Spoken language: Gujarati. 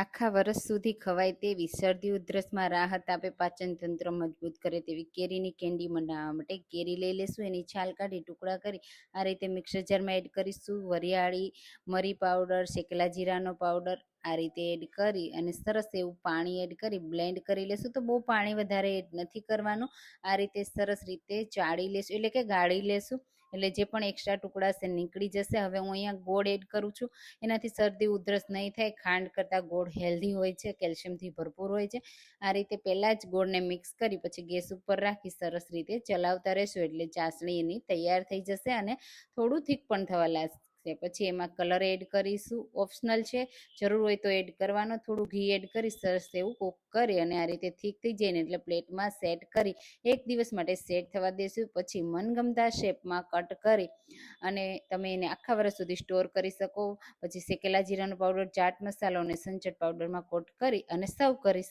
આખા વર્ષ સુધી ખવાય તેવી શરદી, ઉધરસમાં રાહત આપે, પાચન તંત્ર મજબૂત કરે તેવી કેરીની કેન્ડી બનાવવા માટે કેરી લઈ લેશું. એની છાલ કાઢી, ટુકડા કરી, આ રીતે મિક્સર જારમાં એડ કરીશું. વરિયાળી, મરી પાવડર, શેકેલા જીરાનો પાવડર, આ રીતે એડ કરી અને સરસ એવું પાણી એડ કરી બ્લેન્ડ કરી લેશું. તો બહુ પાણી વધારે એડ નથી કરવાનું. આ રીતે સરસ રીતે ચાળી લેશું. એટલે કે ગાળી લેશું. એટલે જે પણ એક્સ્ટ્રા ટુકડા છે નીકળી જશે, હવે હું અહીંયા ગોળ એડ કરું છું. એનાથી શરદી, ઉધરસ નહીં થાય, ખાંડ કરતાં ગોળ હેલ્ધી હોય છે, કેલ્શિયમથી ભરપૂર હોય છે. આ રીતે પહેલાં જ ગોળને મિક્સ કરી, પછી ગેસ ઉપર રાખી, સરસ રીતે ચલાવતા રહેશું એટલે ચાસણી એની તૈયાર થઈ જશે અને થોડું થીક પણ થવા લાગશે. પછી એમાં કલર એડ કરીશું. ઓપ્શનલ છે. જરૂર હોય તો એડ કરવાનો. થોડું ઘી એડ કરી સરસ એવું કોક કરી અને આ રીતે થીક થઈ જાય ને એટલે પ્લેટમાં સેટ કરી એક દિવસ માટે સેટ થવા દેશું. પછી મનગમતા શેપમાં કટ કરી અને તમે એને આખા વર્ષ સુધી સ્ટોર કરી શકો. પછી શેકેલા જીરાનો પાવડર ચાટ મસાલો અને સંચટ પાવડરમાં કોટ કરી અને સર્વ કરી